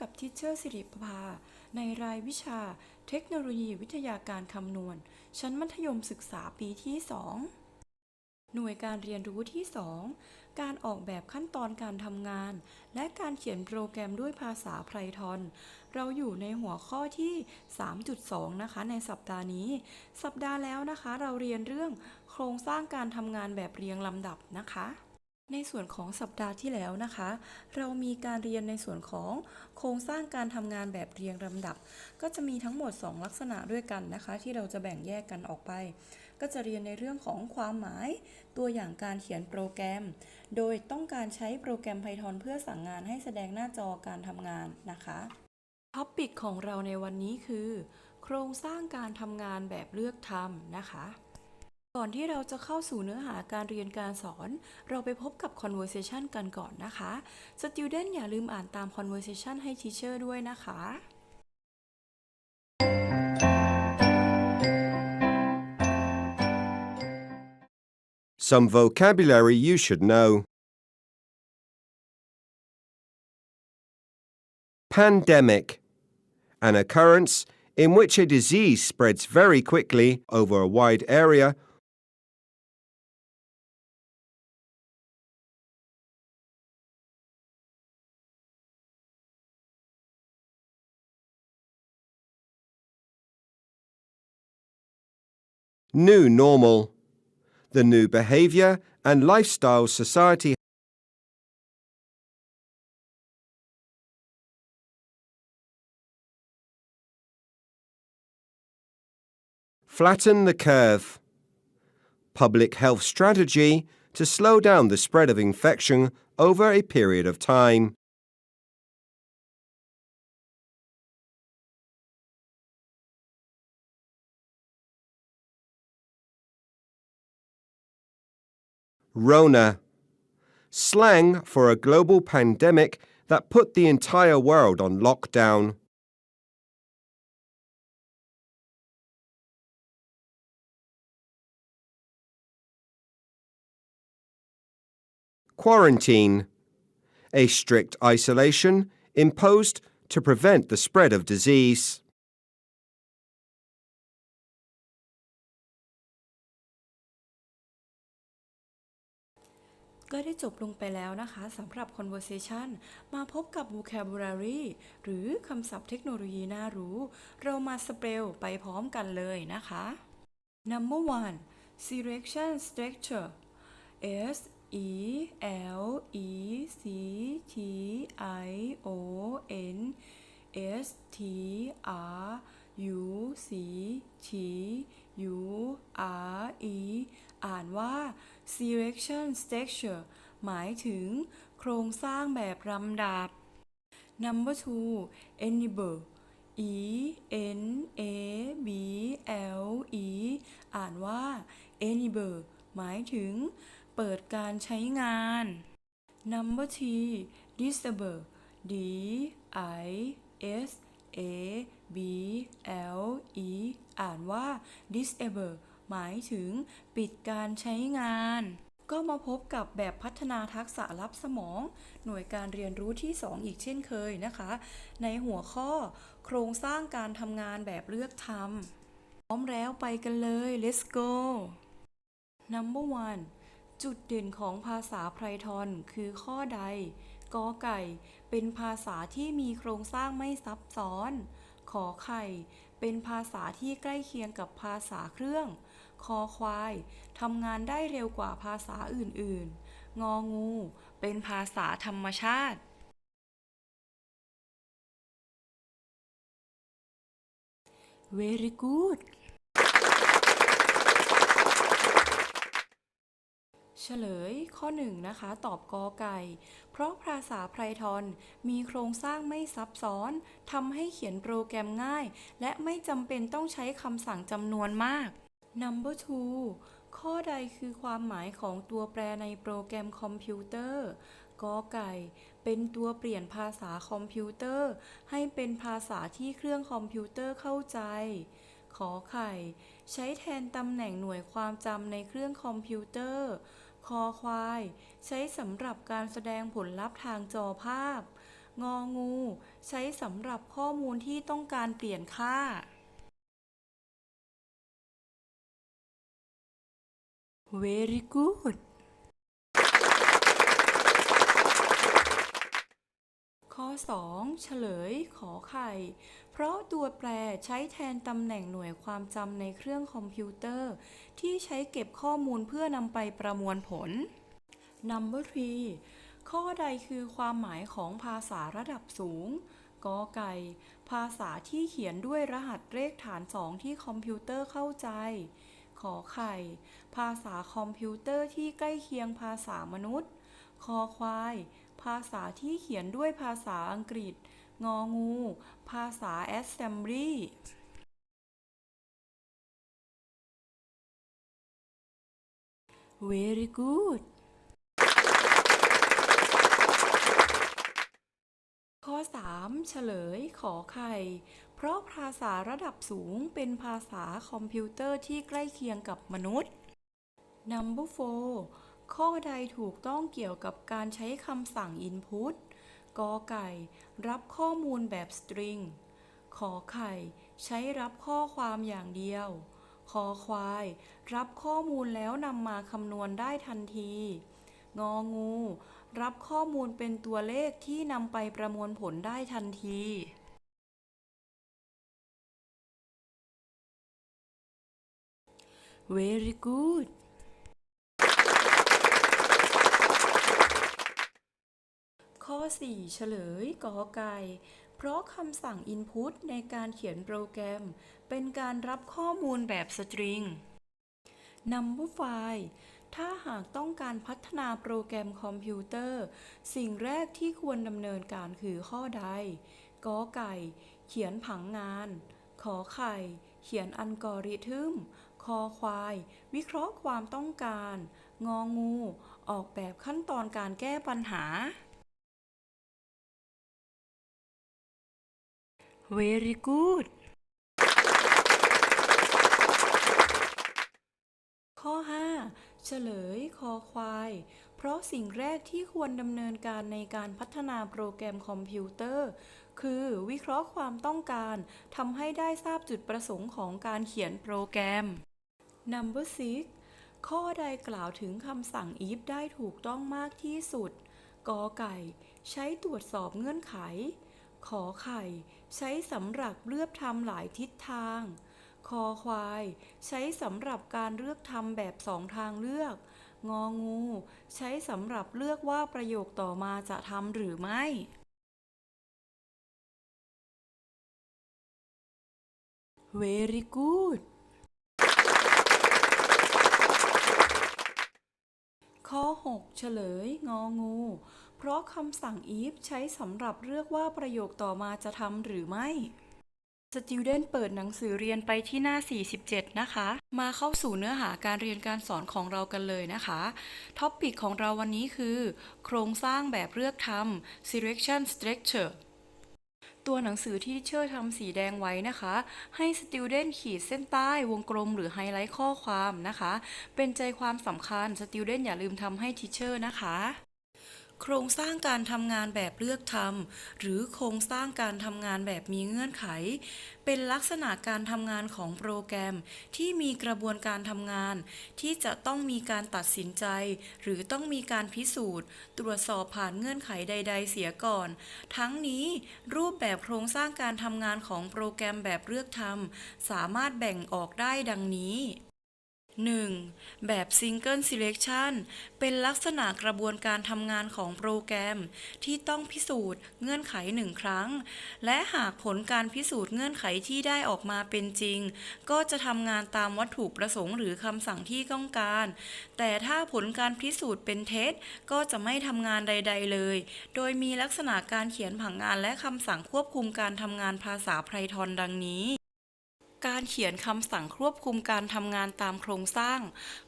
กับทิชเชอร์สิริภา ในรายวิชาเทคโนโลยีวิทยาการคำนวณ ชั้นมัธยมศึกษาปีที่ 2 หน่วยการเรียนรู้ที่ 2 การออกแบบขั้นตอนการทำงาน และการเขียนโปรแกรมด้วยภาษาไพทอน เราอยู่ในหัวข้อที่ 3.2 นะคะ ในสัปดาห์นี้ สัปดาห์แล้วนะคะ เราเรียนเรื่องโครงสร้างการทำงานแบบเรียงลำดับนะคะ ในส่วนของสัปดาห์ที่แล้วนะคะ เรามีการเรียนในส่วนของโครงสร้างการทำงานแบบเรียงลำดับ ก็จะมีทั้งหมด 2 ลักษณะด้วยกันนะคะ ที่เราจะแบ่งแยกกันออกไป ก็จะเรียนในเรื่องของความหมาย ตัวอย่างการเขียนโปรแกรม โดยต้องการใช้โปรแกรม Python เพื่อสั่งงานให้แสดงหน้าจอการทำงานนะคะท็อปิกของเราในวันนี้คือ โครงสร้างการทำงานแบบเลือกทำนะคะ ก่อนที่เราจะเข้าสู่เนื้อหาการเรียนการสอน เราไปพบกับ conversation กันก่อนนะคะ student อย่าลืมอ่านตาม conversation ให้ teacher ด้วยนะคะ Some vocabulary you should know. Pandemic. An occurrence in which a disease spreads very quickly over a wide area New normal. The new behavior and lifestyle society Flatten the curve. Public health strategy to slow down the spread of infection over a period of time. Rona. Slang for a global pandemic that put the entire world on lockdown. Quarantine. A strict isolation imposed to prevent the spread of disease.. ก็ได้จบลงไปแล้วนะคะสำหรับ conversation มาพบกับ vocabulary หรือคำศัพท์เทคโนโลยีน่ารู้ เรามาสเปลไปพร้อมกันเลยนะคะ number one selection structure S E L E C T I O N S T R U C T U R E อ่านว่า selection structure หมายถึงโครงสร้างแบบลำดับ number two enable E N A B L E อ่านว่า enable หมายถึงเปิดการใช้งาน number three disable D I S A B L E อ่านว่า disable หมายถึงปิดการใช้งาน ก็มาพบกับแบบพัฒนาทักษะรับสมอง หน่วยการเรียนรู้ที่ 2 อีกเช่นเคยนะคะ ในหัวข้อ โครงสร้างการทำงานแบบเลือกทำพร้อมแล้วไปกันเลย let's go number one จุดเด่นของภาษาไพทอนคือข้อใด กอไก่ เป็นภาษาที่มีโครงสร้างไม่ซับซ้อน ขอไข่ เป็นภาษาที่ใกล้เคียงกับภาษาเครื่อง คอควายทำงานได้เร็วกว่าภาษาอื่นๆ งองู เป็นภาษาธรรมชาติ very good เฉลยข้อ1นะคะ ตอบกอไก่ เพราะภาษาไพทอนมีโครงสร้างไม่ซับซ้อนทำให้เขียนโปรแกรมง่าย และไม่จำเป็นต้องใช้คำสั่งจำนวนมาก Number 2 ข้อใดคือความหมายของตัวแปรในโปรแกรมคอมพิวเตอร์กอไก่ เป็นตัวเปลี่ยนภาษาคอมพิวเตอร์ ให้เป็นภาษาที่เครื่องคอมพิวเตอร์เข้าใจ ขอไข่ ใช้แทนตำแหน่งหน่วยความจำในเครื่องคอมพิวเตอร์ คอควาย ใช้สำหรับการแสดงผลลัพธ์ทางจอภาพ งองู ใช้สำหรับข้อมูลที่ต้องการเปลี่ยนค่า Very good ข้อ 2 เฉลยขอไข่ เพราะตัวแปรใช้แทนตำแหน่งหน่วยความจำในเครื่องคอมพิวเตอร์ ที่ใช้เก็บข้อมูลเพื่อนำไปประมวลผล Number 3ข้อใดคือความหมายของภาษาระดับสูงกอไก่ ภาษาที่เขียนด้วยรหัสเลขฐาน 2 ที่คอมพิวเตอร์เข้าใจ ขอไข่ ภาษาคอมพิวเตอร์ที่ใกล้เคียงภาษามนุษย์ คอควาย ภาษาที่เขียนด้วยภาษาอังกฤษ งองู ภาษา Assembly Very good ข้อ 3 เฉลยขอไข่ เพราะภาษาระดับสูงเป็นภาษาคอมพิวเตอร์ที่ใกล้เคียงกับมนุษย์ Number 4 ข้อใดถูกต้องเกี่ยวกับการใช้คำสั่ง Input กอไก่ รับข้อมูลแบบสตริง ขอไข่ ใช้รับข้อความอย่างเดียว คอควาย รับข้อมูลแล้วนำมาคำนวณได้ทันที งองู รับข้อมูลเป็นตัวเลขที่นำไปประมวลผลได้ทันที Very good ข้อ 4 เฉลยกอไก่ เพราะคำสั่ง Input ในการเขียนโปรแกรม เป็นการรับข้อมูลแบบสตริง Number 5 ถ้าหากต้องการพัฒนาโปรแกรมคอมพิวเตอร์ สิ่งแรกที่ควรดำเนินการคือข้อใดกอไก่ เขียนผังงาน ขอไข่ เขียนอัลกอริทึม คอควาย วิเคราะห์ความต้องการ งองู ออกแบบขั้นตอนการแก้ปัญหา Very good ข้อ 5 เฉลยคอควาย เพราะสิ่งแรกที่ควรดำเนินการในการพัฒนาโปรแกรมคอมพิวเตอร์ คือวิเคราะห์ความต้องการทำให้ได้ทราบจุดประสงค์ของการเขียนโปรแกรม Number 6 ข้อใดกล่าวถึงคำสั่ง if ได้ถูกต้องมากที่สุดกอไก่ ใช้ตรวจสอบเงื่อนไข ขอไข่ ใช้สำหรับเลือกทำหลายทิศทาง คอควาย ใช้สำหรับการเลือกทำแบบสองทางเลือก งองู ใช้สำหรับเลือกว่าประโยคต่อมาจะทำหรือไม่ Very good ข้อ 6 เฉลย งองู เพราะคำสั่ง if ใช้สำหรับเลือกว่าประโยคต่อมาจะทำหรือไม่ Student เปิดหนังสือเรียนไปที่หน้า 47 นะคะ มาเข้าสู่เนื้อหาการเรียนการสอนของเรากันเลยนะคะท็อปิกของเราวันนี้คือ โครงสร้างแบบเลือกทำ selection structure ตัวหนังสือที่เชอร์ทำสีแดงไว้นะคะ ให้ student ขีดเส้นใต้วงกลมหรือไฮไลท์ข้อความนะคะ เป็นใจความสำคัญ student อย่าลืมทำให้ teacher นะคะ โครงสร้างการทำงานแบบเลือกทำหรือโครงสร้างการทำงานแบบมีเงื่อนไข เป็นลักษณะการทำงานของโปรแกรม ที่มีกระบวนการทำงาน ที่จะต้องมีการตัดสินใจ หรือต้องมีการพิสูจน์ ตรวจสอบผ่านเงื่อนไขใด ๆ เสียก่อน ทั้งนี้รูปแบบโครงสร้างการทำงานของโปรแกรมแบบเลือกทำสามารถแบ่งออกได้ดังนี้ 1. แบบ Single Selection เป็นลักษณะกระบวนการทำงานของโปรแกรม ที่ต้องพิสูจน์เงื่อนไขหนึ่งครั้ง และหากผลการพิสูจน์เงื่อนไขที่ได้ออกมาเป็นจริง ก็จะทำงานตามวัตถุประสงค์หรือคำสั่งที่ต้องการ แต่ถ้าผลการพิสูจน์เป็นเท็จ ก็จะไม่ทำงานใด ๆ เลย โดยมีลักษณะการเขียนผังงานและคำสั่งควบคุมการทำงานภาษาไพทอนดังนี้ การเขียนคำสั่งควบคุมการทำงานตามโครงสร้าง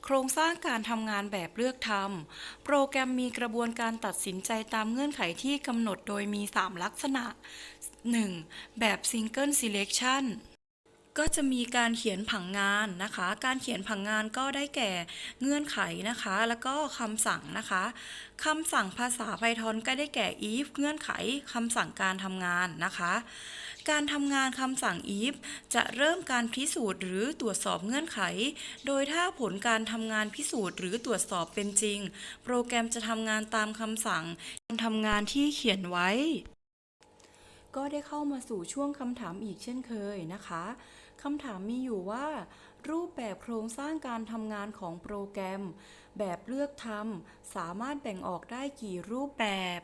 โครงสร้างการทำงานแบบเลือกทำ โปรแกรมมีกระบวนการตัดสินใจตามเงื่อนไขที่กำหนดโดยมี 3 ลักษณะ 1. แบบ Single Selection ก็จะมีการเขียนผังงานนะคะ การเขียนผังงานก็ได้แก่เงื่อนไขนะคะ แล้วก็คำสั่งนะคะคำสั่งภาษา Python ก็ได้แก่ if เงื่อนไขคำสั่งการทำงานนะคะ การทำงานคำสั่ง if จะเริ่มการพิสูจน์หรือตรวจสอบเงื่อนไข โดยถ้าผลการทำงานพิสูจน์หรือตรวจสอบเป็นจริง โปรแกรมจะทำงานตามคำสั่งการทำงานที่เขียนไว้ ก็ได้เข้ามาสู่ช่วงคำถามอีกเช่นเคยนะคะ คำถามมีอยู่ว่า รูปแบบโครงสร้างการทำงานของโปรแกรม แบบเลือกทำสามารถแบ่งออกได้กี่รูปแบบ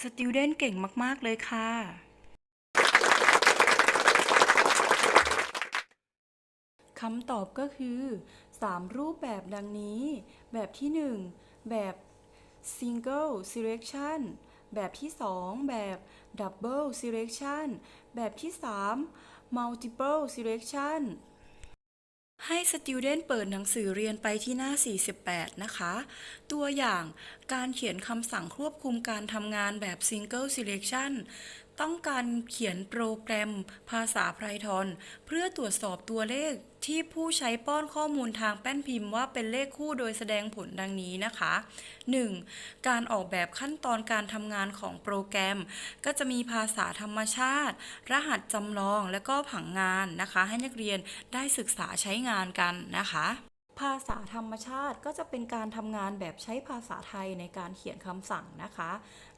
สติวเดนเก่งมาก ๆ เลยค่ะคำตอบก็คือ 3 รูปแบบดังนี้ แบบที่ 1 แบบ single selection แบบที่ 2 แบบ double selection แบบที่ 3 multiple selection ให้สติวเดนเปิดหนังสือเรียนไปที่หน้า 48 นะคะ ตัวอย่างการเขียนคำสั่งควบคุมการทำงานแบบ single selection ต้องการเขียนโปรแกรมภาษา Python เพื่อตรวจสอบตัวเลข ที่ผู้ใช้ป้อนข้อมูลทางแป้นพิมพ์ว่าเป็นเลขคู่โดยแสดงผลดังนี้นะคะ 1. การออกแบบขั้นตอนการทำงานของโปรแกรม ก็จะมีภาษาธรรมชาติ รหัสจำลองและก็ผังงานนะคะ ให้นักเรียนได้ศึกษาใช้งานกันนะคะภาษาธรรมชาติก็จะเป็นการทำงานแบบใช้ภาษาไทยในการเขียนคำสั่งนะคะ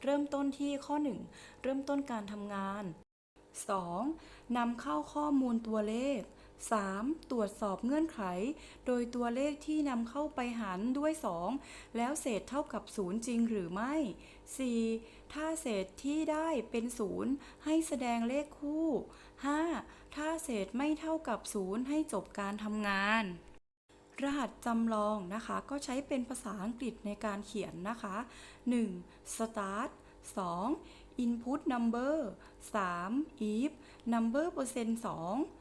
เริ่มต้นที่ข้อ 1 เริ่มต้นการทำงาน 2. นำเข้าข้อมูลตัวเลข 3. ตรวจสอบเงื่อนไข โดยตัวเลขที่นำเข้าไปหารด้วย 2 แล้วเศษเท่ากับ 0 จริงหรือไม่ 4. ถ้าเศษที่ได้เป็น 0 ให้แสดงเลขคู่ 5. ถ้าเศษไม่เท่ากับ 0 ให้จบการทำงาน รหัสจำลองนะคะ ก็ใช้เป็นภาษาอังกฤษในการเขียนนะคะ 1. start 2. input number 3. if number เปอร์เซ็นต์2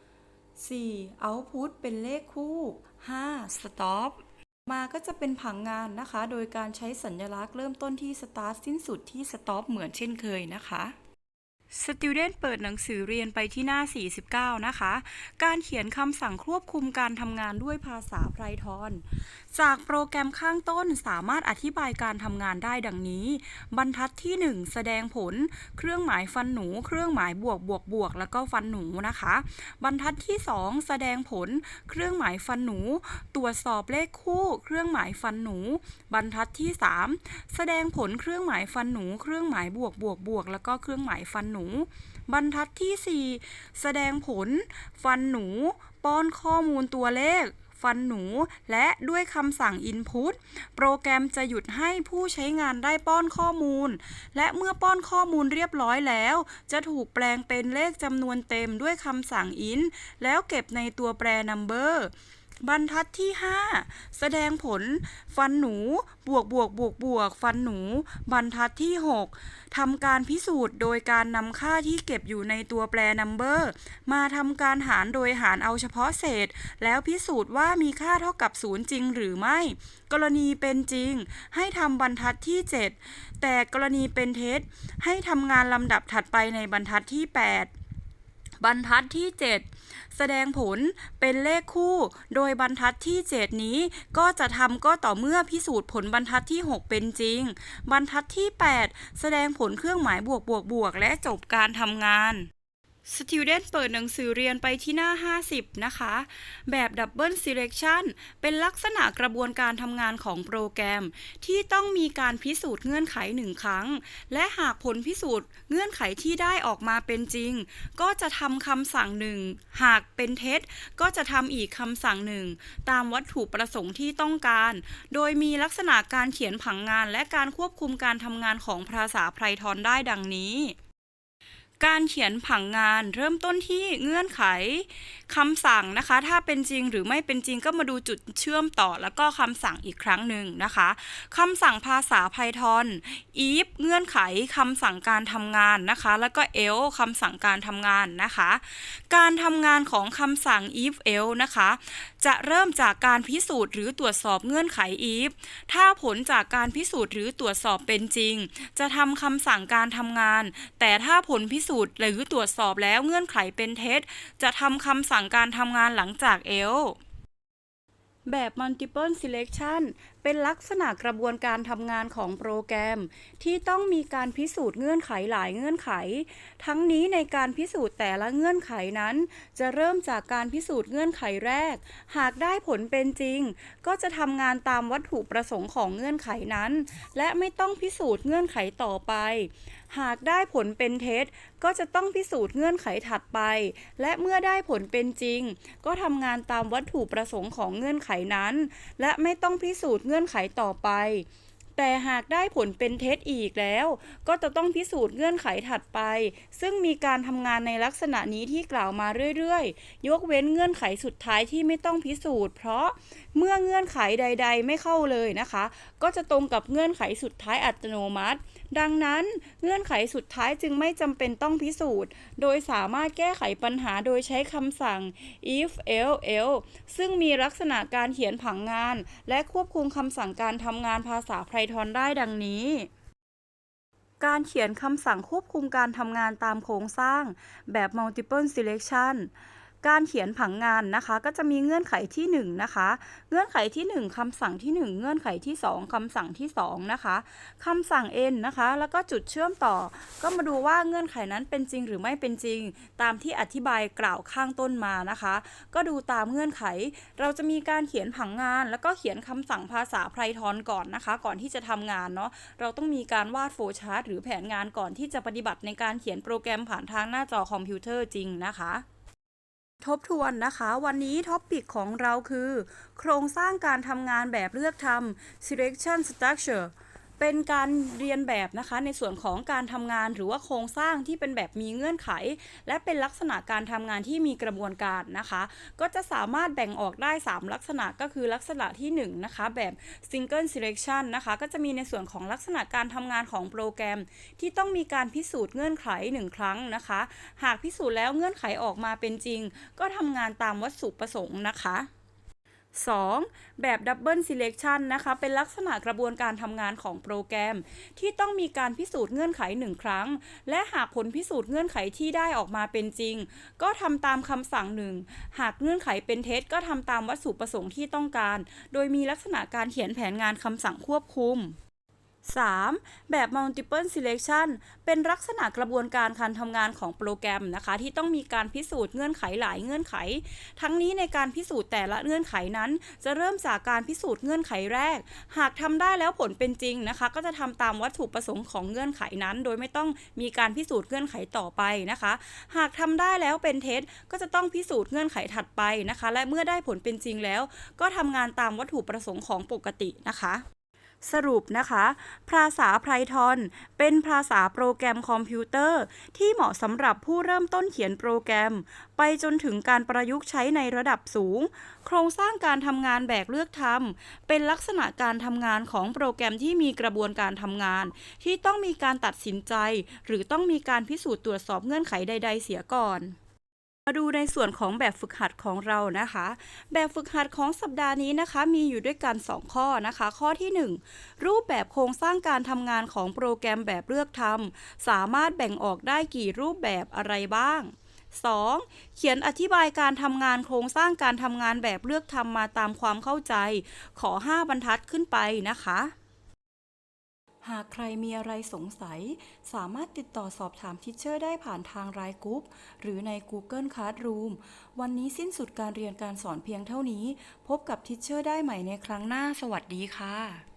4. output เป็นเลขคู่ 5. stop มาก็จะเป็นผังงานนะคะ โดยการใช้สัญลักษณ์เริ่มต้นที่ start สิ้นสุดที่ stop เหมือนเช่นเคยนะคะ Student เปิดหนังสือเรียนไปที่หน้า 49 นะคะ การเขียนคำสั่งควบคุมการทำงานด้วยภาษาไพรทอน จากโปรแกรมข้างต้นสามารถอธิบายการทำงานได้ดังนี้ บรรทัดที่ 1 แสดงผล เครื่องหมายฟันหนู เครื่องหมายบวกบวกบวกแล้วก็ฟันหนูนะคะ บรรทัดที่ 2 แสดงผล เครื่องหมายฟันหนู ตรวจสอบเลขคู่ เครื่องหมายฟันหนู บรรทัดที่ 3 แสดงผลเครื่องหมายฟันหนู เครื่องหมายบวกบวกบวกแล้วก็เครื่องหมายฟันหนูบรรทัดที่ 4 แสดงผล ฟันหนู ป้อนข้อมูลตัวเลข ฟันหนู และด้วยคำสั่ง input โปรแกรมจะหยุดให้ผู้ใช้งานได้ป้อนข้อมูล และเมื่อป้อนข้อมูลเรียบร้อยแล้ว จะถูกแปลงเป็นเลขจำนวนเต็มด้วยคำสั่ง int แล้วเก็บในตัวแปร number บรรทัดที่ 5 แสดงผลฟันหนู บวกบวกบวกบวกฟันหนู บรรทัดที่ 6ทำการพิสูจน์โดยการนำค่าที่เก็บอยู่ในตัวแปร number มาทำการหารโดยหารเอาเฉพาะเศษ แล้วพิสูจน์ว่ามีค่าเท่ากับ0จริงหรือไม่ กรณีเป็นจริง ให้ทำบรรทัดที่ 7 แต่กรณีเป็นเท็จให้ทำงานลำดับถัดไปในบรรทัดที่ 8 บรรทัดที่ 7 แสดงผลเป็นเลขคู่ โดยบรรทัดที่ 7 นี้ก็จะทำก็ต่อเมื่อพิสูจน์ผลบรรทัดที่ 6 เป็นจริง บรรทัดที่ 8 แสดงผลเครื่องหมายบวกบวกบวกและจบการทำงาน Student เปิดหนังสือเรียนไปที่หน้า 50 นะคะ แบบ Double Selection เป็นลักษณะกระบวนการทำงานของโปรแกรม ที่ต้องมีการพิสูจน์เงื่อนไขหนึ่งครั้ง และหากผลพิสูจน์เงื่อนไขที่ได้ออกมาเป็นจริง ก็จะทำคำสั่งหนึ่ง หากเป็นเท็จ ก็จะทำอีกคำสั่งหนึ่ง ตามวัตถุประสงค์ที่ต้องการ โดยมีลักษณะการเขียนผังงานและการควบคุมการทำงานของภาษาไพรทอนได้ดังนี้ การเขียนผังงานเริ่มต้นที่เงื่อนไขคำสั่งนะคะ ถ้าเป็นจริงหรือไม่เป็นจริงก็มาดูจุดเชื่อมต่อ แล้วก็คำสั่งอีกครั้งหนึ่งนะคะคำสั่งภาษา Python if เงื่อนไขคำสั่งการทำงานนะคะ แล้วก็ else คำสั่งการทำงานนะคะ การทำงานของคำสั่ง if else นะคะ จะเริ่มจากการพิสูจน์หรือตรวจสอบเงื่อนไข if ถ้าผลจากการพิสูจน์หรือตรวจสอบเป็นจริง จะทำคำสั่งการทำงาน แต่ถ้าผลพิสูจน์สูจน์หรือตรวจสอบแล้วเงื่อนไขเป็นเท็จ จะทำคำสั่งการทำงานหลังจากเอลแบบ multiple selection เป็นลักษณะกระบวนการทำงานของโปรแกรม ที่ต้องมีการพิสูจน์เงื่อนไขหลายเงื่อนไข ทั้งนี้ในการพิสูจน์แต่ละเงื่อนไขนั้น จะเริ่มจากการพิสูจน์เงื่อนไขแรก หากได้ผลเป็นจริง ก็จะทำงานตามวัตถุประสงค์ของเงื่อนไขนั้น และไม่ต้องพิสูจน์เงื่อนไขต่อไป หากได้ผลเป็นเท็จ ก็จะต้องพิสูจน์เงื่อนไขถัดไป และเมื่อได้ผลเป็นจริง ก็ทำงานตามวัตถุประสงค์ของเงื่อนไขนั้น และไม่ต้องพิสูจน์เงื่อนไขต่อไปแต่หากได้ผลเป็นเท็จอีกแล้ว ก็จะต้องพิสูจน์เงื่อนไขถัดไป ซึ่งมีการทำงานในลักษณะนี้ที่กล่าวมาเรื่อยๆ ยกเว้นเงื่อนไขสุดท้ายที่ไม่ต้องพิสูจน์ เพราะเมื่อเงื่อนไขใด ๆ ไม่เข้าเลยนะคะ ก็จะตรงกับเงื่อนไขสุดท้ายอัตโนมัติ ดังนั้นเงื่อนไขสุดท้ายจึงไม่จำเป็นต้องพิสูจน์ โดยสามารถแก้ไขปัญหาโดยใช้คำสั่ง if else else ซึ่งมีลักษณะการเขียนผังงาน และควบคุมคำสั่งการทำงานภาษาไพทอนได้ดังนี้การเขียนคำสั่งควบคุมการทำงานตามโครงสร้างแบบ multiple selection การเขียนผังงานนะคะ ก็จะมีเงื่อนไขที่ 1 นะคะ เงื่อนไขที่ 1คำสั่งที่ 1 เงื่อนไขที่ 2คำสั่งที่ 2 นะคะคำสั่ง n นะคะ แล้วก็จุดเชื่อมต่อ ก็มาดูว่าเงื่อนไขนั้นเป็นจริงหรือไม่เป็นจริง ตามที่อธิบายกล่าวข้างต้นมานะคะ ก็ดูตามเงื่อนไข เราจะมีการเขียนผังงาน แล้วก็เขียนคำสั่งภาษาไพทอนก่อนนะคะ ก่อนที่จะทำงานเนาะ เราต้องมีการวาดโฟล์ชาร์ตหรือแผนงานก่อนที่จะปฏิบัติในการเขียนโปรแกรมผ่านทางหน้าจอคอมพิวเตอร์จริงนะคะ ทบทวนนะคะ วันนี้ท็อปปิกของเราคือ โครงสร้างการทำงานแบบเลือกทำ selection structure เป็นการเรียนแบบนะคะในส่วนของการทำงานหรือว่าโครงสร้างที่เป็นแบบมีเงื่อนไข และเป็นลักษณะการทำงานที่มีกระบวนการนะคะ ก็จะสามารถแบ่งออกได้ 3 ลักษณะก็คือลักษณะที่1นะคะแบบ single selection นะคะก็จะมีในส่วนของลักษณะการทำงานของโปรแกรม ที่ต้องมีการพิสูจน์เงื่อนไข 1 ครั้งนะคะ หากพิสูจน์แล้วเงื่อนไขออกมาเป็นจริง ก็ทำงานตามวัตถุประสงค์นะคะ 2. แบบ Double Selection นะคะ เป็นลักษณะกระบวนการทำงานของโปรแกรม ที่ต้องมีการพิสูจน์เงื่อนไข 1 ครั้ง และหากผลพิสูจน์เงื่อนไขที่ได้ออกมาเป็นจริง ก็ทำตามคำสั่งหนึ่งหากเงื่อนไขเป็นเท็จก็ทำตามวัตถุประสงค์ที่ต้องการ โดยมีลักษณะการเขียนแผนงานคำสั่งควบคุม 3. แบบ multiple selection เป็นลักษณะกระบวนการการทำงานของโปรแกรมนะคะ ที่ต้องมีการพิสูจน์เงื่อนไขหลายเงื่อนไข ทั้งนี้ในการพิสูจน์แต่ละเงื่อนไขนั้น จะเริ่มจากการพิสูจน์เงื่อนไขแรก หากทำได้แล้วผลเป็นจริงนะคะ ก็จะทำตามวัตถุประสงค์ของเงื่อนไขนั้น โดยไม่ต้องมีการพิสูจน์เงื่อนไขต่อไปนะคะ หากทำได้แล้วเป็นเท็จก็จะต้องพิสูจน์เงื่อนไขถัดไปนะคะ และเมื่อได้ผลเป็นจริงแล้ว ก็ทำงานตามวัตถุประสงค์ของปกตินะคะ สรุปนะคะ ภาษาไพทอนเป็นภาษาโปรแกรมคอมพิวเตอร์ ที่เหมาะสำหรับผู้เริ่มต้นเขียนโปรแกรม ไปจนถึงการประยุกต์ใช้ในระดับสูง โครงสร้างการทำงานแบบเลือกทำเป็นลักษณะการทำงานของโปรแกรมที่มีกระบวนการทำงาน ที่ต้องมีการตัดสินใจ หรือต้องมีการพิสูจน์ตรวจสอบเงื่อนไขใด ๆ เสียก่อน มาดูในส่วนของแบบฝึกหัดของเรานะคะ แบบฝึกหัดของสัปดาห์นี้นะคะ มีอยู่ด้วยกัน 2 ข้อนะคะ ข้อที่ 1 รูปแบบโครงสร้างการทำงานของโปรแกรมแบบเลือกทำสามารถแบ่งออกได้กี่รูปแบบอะไรบ้าง 2. เขียนอธิบายการทำงานโครงสร้างการทำงานแบบเลือกทำมาตามความเข้าใจ ขอ 5 บรรทัดขึ้นไปนะคะ หากใครมีอะไรสงสัย สามารถติดต่อสอบถามทิชเชอร์ได้ผ่านทางไลน์กรุ๊ปหรือใน Google Classroom วันนี้สิ้นสุดการเรียนการสอนเพียงเท่านี้ พบกับทิชเชอร์ได้ใหม่ในครั้งหน้า สวัสดีค่ะ